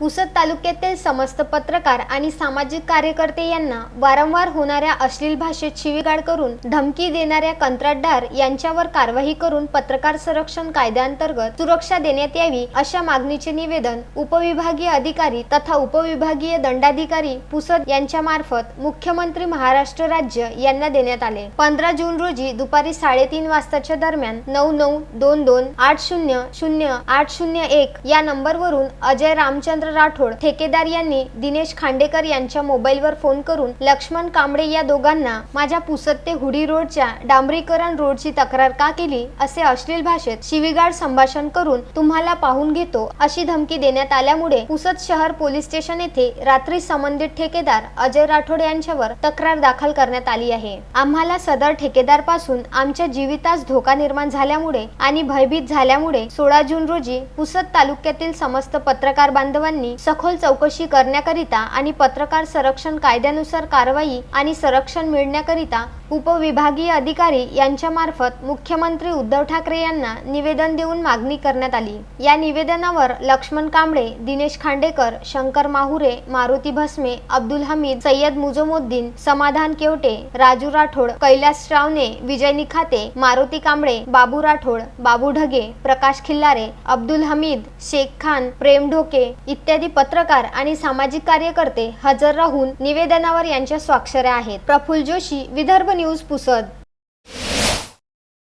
पुसद तालुक्यातील समस्त पत्रकार आणि सामाजिक कार्यकर्ते यांना वारंवार होणाऱ्या अश्लील भाषेत शिवीगाळ करून धमकी देणाऱ्या कंत्राटदार यांच्यावर कारवाई करून पत्रकार संरक्षण कायद्याअंतर्गत सुरक्षा देण्यात यावी अशा मागणीचे निवेदन उपविभागीय अधिकारी तथा उपविभागीय दंडाधिकारी पुसद यांच्या मार्फत मुख्यमंत्री महाराष्ट्र राज्य यांना देण्यात आले. पंधरा जून रोजी दुपारी साडेतीन वाजताच्या दरम्यान नऊ नऊ दोन दोन आठ शून्य शून्य आठ शून्य एक या नंबरवरून अजय रामचंद्र राठोड ठेकेदार यांनी दिनेश खांडेकर यांच्या मोबाईलवर फोन करून लक्ष्मण कांबळे या दोघांना माझ्या पुसत ते हुडी रोडच्या डांबरीकरण रोडची तक्रार का केली असे अश्लील भाषेत शिवीगाळ संभाषण करून तुम्हाला पाहून घेतो अशी धमकी देण्यात आल्यामुळे पुसत शहर पोलीस स्टेशन येथे रात्री संबंधित ठेकेदार अजय राठोड यांच्यावर तक्रार दाखल करण्यात आली आहे. आम्हाला सदर ठेकेदारपासून आमच्या जीवितास धोका निर्माण झाल्यामुळे आणि भयभीत झाल्यामुळे सोळा जून रोजी पुसद तालुक्यातील समस्त पत्रकार बांधवांनी सखोल चौकशी करण्याकरिता आणि पत्रकार संरक्षण कायद्यानुसार कारवाई आणि संरक्षण मिळण्याकरिता उपविभागीय अधिकारी यांच्यामार्फत मुख्यमंत्री उद्धव ठाकरे यांना निवेदन देऊन मागणी करण्यात आली. या निवेदनावर लक्ष्मण कांबळे दिनेश खांडेकर शंकर माहुरे मारुती भस्मे अब्दुल हमीद सय्यद मुजमुद्दीन समाधान केवटे राजू राठोड कैलास श्रावणे विजय निखाते मारुती कांबळे बाबू राठोड बाबू ढगे प्रकाश खिल्लारे अब्दुल हमीद शेख खान प्रेम ढोके इत्यादी पत्रकार आणि सामाजिक कार्यकर्ते हजर राहून निवेदनावर यांच्या स्वाक्षऱ्या आहेत. प्रफुल्ल जोशी विदर्भ न्यूज पुसद